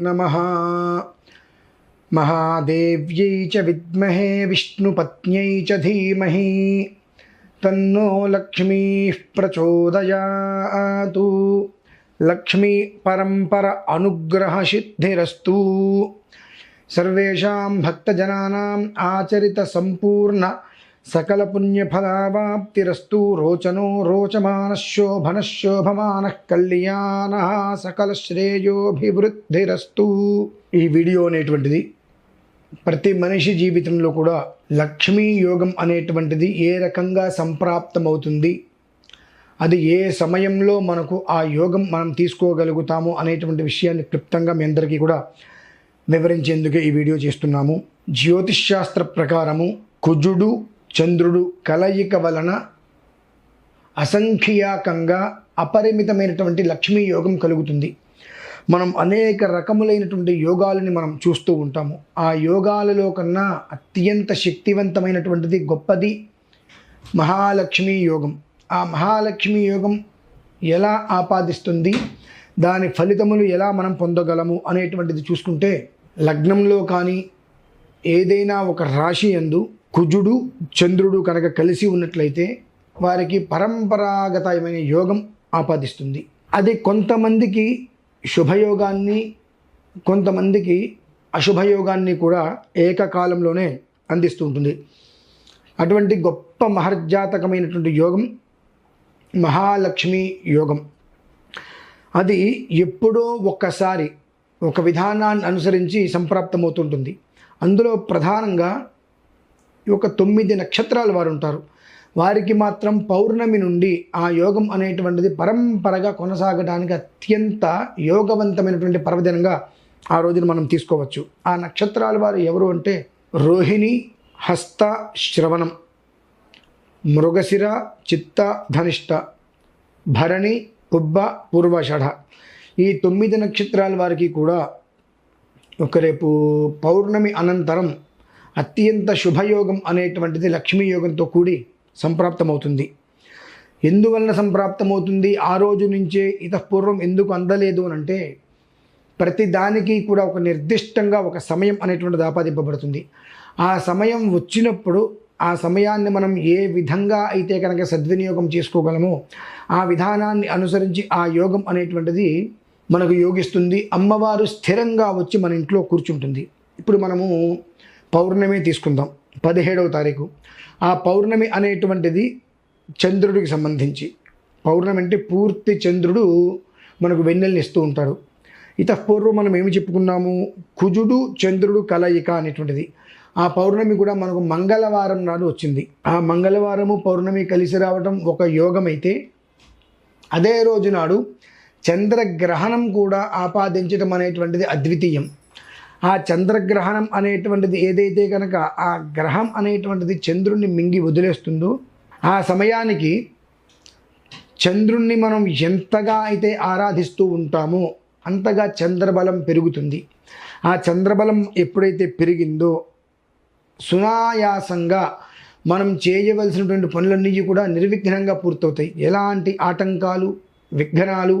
नमः। महादेव्यै च विद्महे, विष्णुपत्न्यै च धीमहि। तन्नो लक्ष्मीः प्रचोदयातु। लक्ष्मी परम्पर अनुग्रहसिद्धिरस्तु। सर्वेषां भक्तजनानाम् आचरितसम्पूर्ण సకల పుణ్యఫలావాప్తిరస్తు రోచనో రోచమానశోభనశోభమాన కళ్యాణ సకల శ్రేయోభివృద్ధిరస్తు ఈ వీడియో అనేటువంటిది ప్రతి మనిషి జీవితంలో కూడా లక్ష్మీ యోగం అనేటువంటిది ఏ రకంగా సంప్రాప్తమవుతుంది అది ఏ సమయంలో మనకు ఆ యోగం మనం తీసుకోగలుగుతాము అనేటువంటి విషయాన్ని క్లుప్తంగా మీ అందరికీ కూడా వివరించేందుకే ఈ వీడియో చేస్తున్నాము. జ్యోతిష్ శాస్త్ర ప్రకారము కుజుడు చంద్రుడు కలయిక వలన అసంఖ్యాకంగా అపరిమితమైనటువంటి లక్ష్మీ యోగం కలుగుతుంది. మనం అనేక రకములైనటువంటి యోగాలని మనం చూస్తూ ఉంటాము. ఆ యోగాలలో కన్నా అత్యంత శక్తివంతమైనటువంటిది గొప్పది మహాలక్ష్మీ యోగం. ఆ మహాలక్ష్మీ యోగం ఎలా ఆపాదిస్తుంది? దాని ఫలితములు ఎలా మనం పొందగలము అనేటువంటిది చూసుకుంటే లగ్నంలో కానీ ఏదైనా ఒక రాశి ఎందు కుజుడు చంద్రుడు కనుక కలిసి ఉన్నట్లయితే వారికి పరంపరాగతమైన యోగం ఆపాదిస్తుంది. అది కొంతమందికి శుభయోగాన్ని కొంతమందికి అశుభయోగాన్ని కూడా ఏకకాలంలోనే అందిస్తూ ఉంటుంది. అటువంటి గొప్ప మహర్జాతకమైనటువంటి యోగం మహాలక్ష్మి యోగం. అది ఎప్పుడో ఒక్కసారి ఒక విధానాన్ని అనుసరించి సంప్రాప్తమవుతుంటుంది. అందులో ప్రధానంగా ఒక తొమ్మిది నక్షత్రాలు వారు ఉంటారు. వారికి మాత్రం పౌర్ణమి నుండి ఆ యోగం అనేటువంటిది పరంపరగా కొనసాగడానికి అత్యంత యోగవంతమైనటువంటి పర్వదినంగా ఆ రోజున మనం తీసుకోవచ్చు. ఆ నక్షత్రాల వారు ఎవరు అంటే రోహిణి హస్త శ్రవణం మృగశిర చిత్త ధనిష్ట భరణి పుబ్బ పూర్వషఢ. ఈ తొమ్మిది నక్షత్రాల వారికి కూడా ఒక రేపు పౌర్ణమి అనంతరం అత్యంత శుభయోగం అనేటువంటిది లక్ష్మీ యోగంతో కూడి సంప్రాప్తమవుతుంది. ఎందువలన సంప్రాప్తమవుతుంది? ఆ రోజు నుంచే ఇతపూర్వం ఎందుకు అందలేదు అని అంటే ప్రతిదానికి కూడా ఒక నిర్దిష్టంగా ఒక సమయం అనేటువంటిది ఆపాదింపబడుతుంది. ఆ సమయం వచ్చినప్పుడు ఆ సమయాన్ని మనం ఏ విధంగా అయితే కనుక సద్వినియోగం చేసుకోగలమో ఆ విధానాన్ని అనుసరించి ఆ యోగం అనేటువంటిది మనకు యోగిస్తుంది. అమ్మవారు స్థిరంగా వచ్చి మన ఇంట్లో కూర్చుంటుంది. ఇప్పుడు మనము పౌర్ణమి తీసుకుందాం పదిహేడవ తారీఖు. ఆ పౌర్ణమి అనేటువంటిది చంద్రుడికి సంబంధించి. పౌర్ణమి అంటే పూర్తి చంద్రుడు మనకు వెన్నెల్ని ఇస్తూ ఉంటాడు. ఇతపూర్వం మనం ఏమి చెప్పుకున్నాము? కుజుడు చంద్రుడు కలయిక అనేటువంటిది. ఆ పౌర్ణమి కూడా మనకు మంగళవారం నాడు వచ్చింది. ఆ మంగళవారము పౌర్ణమి కలిసి రావడం ఒక యోగం అయితే అదే రోజు నాడు చంద్రగ్రహణం కూడా ఆపాదించడం అనేటువంటిది అద్వితీయం. ఆ చంద్రగ్రహణం అనేటువంటిది ఏదైతే కనుక ఆ గ్రహం అనేటువంటిది చంద్రుణ్ణి మింగి వదిలేస్తుందో ఆ సమయానికి చంద్రుణ్ణి మనం ఎంతగా అయితే ఆరాధిస్తూ ఉంటామో అంతగా చంద్రబలం పెరుగుతుంది. ఆ చంద్రబలం ఎప్పుడైతే పెరిగిందో సునాయాసంగా మనం చేయవలసినటువంటి పనులన్నీ కూడా నిర్విఘ్నంగా పూర్తవుతాయి. ఎలాంటి ఆటంకాలు విఘ్నాలు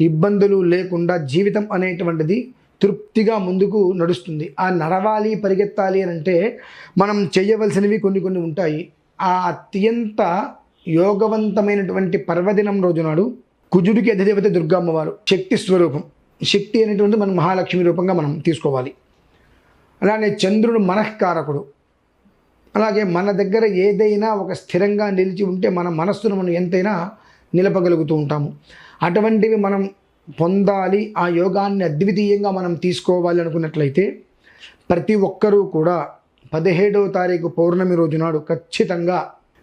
ఇబ్బందులు లేకుండా జీవితం అనేటువంటిది తృప్తిగా ముందుకు నడుస్తుంది. ఆ నడవాలి పరిగెత్తాలి అని అంటే మనం చేయవలసినవి కొన్ని కొన్ని ఉంటాయి. ఆ అత్యంత యోగవంతమైనటువంటి పర్వదినం రోజు నాడు కుజుడికి అధిదేవత దుర్గమ్మవారు శక్తి స్వరూపం. శక్తి అనేటువంటి మనం మహాలక్ష్మి రూపంగా మనం తీసుకోవాలి. అలానే చంద్రుడు మనఃకారకుడు. అలాగే మన దగ్గర ఏదైనా ఒక స్థిరంగా నిలిచి ఉంటే మన మనస్సును మనం ఎంతైనా నిలపగలుగుతూ ఉంటాము. అటువంటివి మనం పొందాలి. ఆ యోగాన్ని అద్వితీయంగా మనం తీసుకోవాలి అనుకున్నట్లయితే ప్రతి ఒక్కరూ కూడా పదిహేడవ తారీఖు పౌర్ణమి రోజు నాడు ఖచ్చితంగా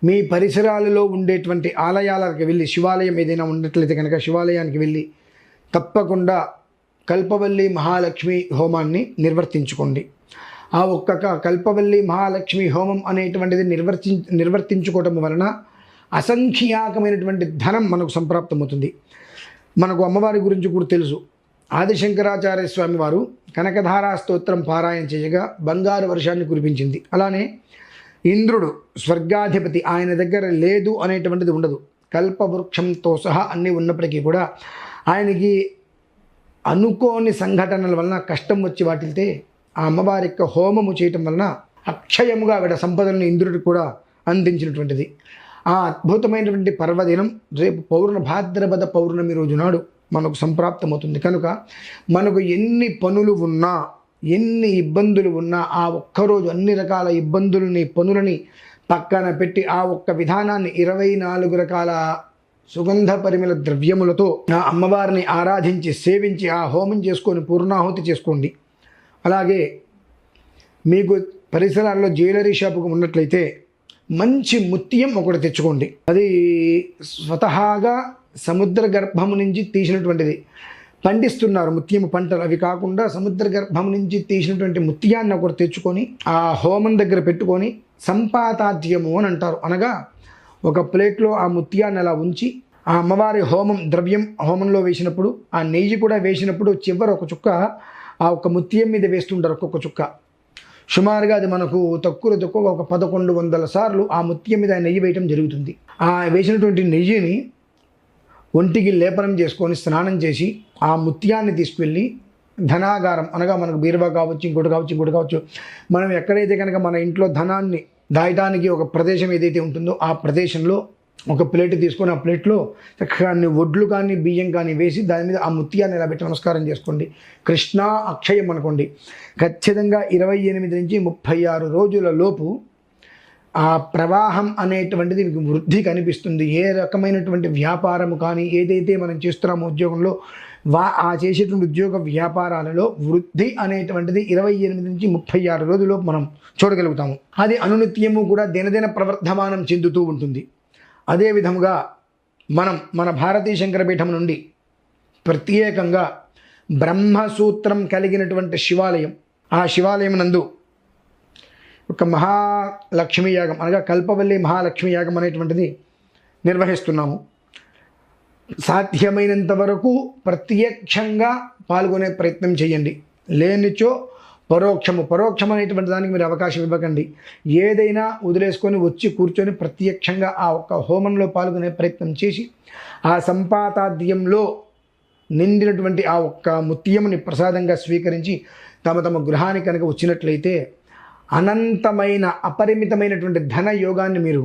మీ పరిసరాలలో ఉండేటువంటి ఆలయాలకు వెళ్ళి శివాలయం ఏదైనా ఉన్నట్లయితే కనుక శివాలయానికి వెళ్ళి తప్పకుండా కల్పవల్లి మహాలక్ష్మి హోమాన్ని నిర్వర్తించుకోండి. ఆ ఒక్క కల్పవల్లి మహాలక్ష్మి హోమం అనేటువంటిది నిర్వర్తి నిర్వర్తించుకోవటం వలన అసంఖ్యాకమైనటువంటి ధనం మనకు సంప్రాప్తమవుతుంది. మనకు అమ్మవారి గురించి కూడా తెలుసు. ఆదిశంకరాచార్య స్వామి వారు కనకధారా స్తోత్రం పారాయణ చేయగా బంగారు వర్షాన్ని కురిపించింది. అలానే ఇంద్రుడు స్వర్గాధిపతి ఆయన దగ్గర లేదు అనేటువంటిది ఉండదు. కల్పవృక్షంతో సహా అన్నీ ఉన్నప్పటికీ కూడా ఆయనకి అనుకోని సంఘటనల వలన కష్టం వచ్చి వాటిల్తే ఆ అమ్మవారి యొక్క హోమము చేయటం వలన అక్షయముగా ఆవిడ సంపదలను ఇంద్రుడికి కూడా అందించినటువంటిది. ఆ అద్భుతమైనటువంటి పర్వదినం రేపు పౌర్ణ భాద్రపద పౌర్ణమి రోజు నాడు మనకు సంప్రాప్తమవుతుంది. కనుక మనకు ఎన్ని పనులు ఉన్నా ఎన్ని ఇబ్బందులు ఉన్నా ఆ ఒక్కరోజు అన్ని రకాల ఇబ్బందులని పనులని పక్కన పెట్టి ఆ ఒక్క విధానాన్ని ఇరవై నాలుగు రకాల సుగంధ పరిమళ ద్రవ్యములతో ఆ అమ్మవారిని ఆరాధించి సేవించి ఆ హోమం చేసుకొని పూర్ణాహుతి చేసుకోండి. అలాగే మీకు పరిసరాల్లో జ్యువెలరీ షాపుకు ఉన్నట్లయితే మంచి ముత్యం ఒకటి తెచ్చుకోండి. అది స్వతహాగా సముద్ర గర్భము నుంచి తీసినటువంటిది. పండిస్తున్నారు ముత్యము పంటలు. అవి కాకుండా సముద్ర గర్భం నుంచి తీసినటువంటి ముత్యాన్ని ఒకటి తెచ్చుకొని ఆ హోమం దగ్గర పెట్టుకొని సంపాతాద్యము అని అంటారు. అనగా ఒక ప్లేట్లో ఆ ముత్యాన్ని అలా ఉంచి ఆ అమ్మవారి హోమం ద్రవ్యం హోమంలో వేసినప్పుడు ఆ నెయ్యి కూడా వేసినప్పుడు చివరి ఒక చుక్క ఆ ఒక ముత్యం మీద వేస్తుంటారు ఒక్కొక్క చుక్క. సుమారుగా అది మనకు తక్కువ తక్కువ ఒక పదకొండు వందల సార్లు ఆ ముత్యం మీద నెయ్యి వేయటం జరుగుతుంది. ఆ వేసినటువంటి నెయ్యిని ఒంటికి లేపనం చేసుకొని స్నానం చేసి ఆ ముత్యాన్ని తీసుకువెళ్ళి ధనాగారం అనగా మనకు బీరువా కావచ్చు ఇంకోటి కావచ్చు ఇంకోటి కావచ్చు మనం ఎక్కడైతే కనుక మన ఇంట్లో ధనాన్ని దాయటానికి ఒక ప్రదేశం ఏదైతే ఉంటుందో ఆ ప్రదేశంలో ఒక ప్లేట్ తీసుకొని ఆ ప్లేట్లో చక్కగా వడ్లు కానీ బియ్యం కానీ వేసి దాని మీద ఆ ముత్యాన్ని ఇలా పెట్టి నమస్కారం చేసుకోండి. కృష్ణ అక్షయం అనుకోండి. ఖచ్చితంగా ఇరవై ఎనిమిది నుంచి ముప్పై ఆరు రోజుల లోపు ఆ ప్రవాహం అనేటువంటిది మీకు వృద్ధి కనిపిస్తుంది. ఏ రకమైనటువంటి వ్యాపారము కానీ ఏదైతే మనం చేస్తున్నామో ఉద్యోగంలో వా ఆ చేసేటువంటి ఉద్యోగ వ్యాపారాలలో వృద్ధి అనేటువంటిది ఇరవై ఎనిమిది నుంచి ముప్పై ఆరు రోజుల్లో మనం చూడగలుగుతాము. అది అనునిత్యము కూడా దినదిన ప్రవర్ధమానం చెందుతూ ఉంటుంది. అదేవిధముగా మనం మన భారతీయ శంకరపీఠం నుండి ప్రత్యేకంగా బ్రహ్మసూత్రం కలిగినటువంటి శివాలయం ఆ శివాలయం నందు ఒక మహాలక్ష్మీ యాగం అనగా కల్పవల్లి మహాలక్ష్మీ యాగం అనేటువంటిది నిర్వహిస్తున్నాము. సాధ్యమైనంత వరకు ప్రత్యక్షంగా పాల్గొనే ప్రయత్నం చేయండి. లేనిచో పరోక్షము. పరోక్షం అనేటువంటి దానికి మీరు అవకాశం ఇవ్వకండి. ఏదైనా వదిలేసుకొని వచ్చి కూర్చొని ప్రత్యక్షంగా ఆ ఒక్క హోమంలో పాల్గొనే ప్రయత్నం చేసి ఆ సంపాతాద్యంలో నిండినటువంటి ఆ ఒక్క ముత్యముని ప్రసాదంగా స్వీకరించి తమ తమ గృహానికి కనుక వచ్చినట్లయితే అనంతమైన అపరిమితమైనటువంటి ధన యోగాన్ని మీరు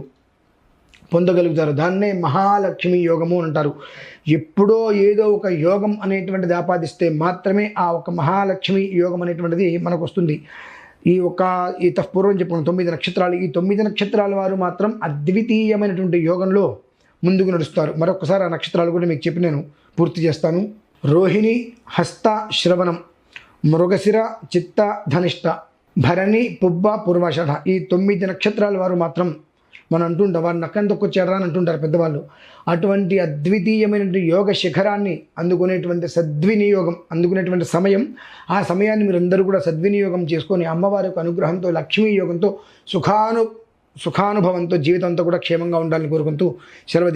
పొందగలుగుతారు. దాన్నే మహాలక్ష్మి యోగము అంటారు. ఎప్పుడో ఏదో ఒక యోగం అనేటువంటిది ఆపాదిస్తే మాత్రమే ఆ ఒక మహాలక్ష్మి యోగం అనేటువంటిది మనకు వస్తుంది ఈ ఒక ఈ పూర్వం చెప్పుకున్న తొమ్మిది నక్షత్రాలు ఈ తొమ్మిది నక్షత్రాల వారు మాత్రం అద్వితీయమైనటువంటి యోగంలో ముందుకు నడుస్తారు. మరొకసారి ఆ నక్షత్రాలు కూడా మీకు చెప్పి నేను పూర్తి చేస్తాను. రోహిణి హస్త శ్రవణం మృగశిర చిత్త ధనిష్ట భరణి పుబ్బ పూర్వాషఢ ఈ తొమ్మిది నక్షత్రాల వారు మాత్రం మనం అంటుంటాం వారు నక్కని తొక్కొచ్చారా అని అంటుంటారు పెద్దవాళ్ళు. అటువంటి అద్వితీయమైనటువంటి యోగ శిఖరాన్ని అందుకునేటువంటి సద్వినియోగం అందుకునేటువంటి సమయం ఆ సమయాన్ని మీరు అందరూ కూడా సద్వినియోగం చేసుకొని అమ్మవారి యొక్క అనుగ్రహంతో లక్ష్మీ యోగంతో సుఖాను సుఖానుభవంతో జీవితంతో కూడా క్షేమంగా ఉండాలని కోరుకుంటూ సెలవు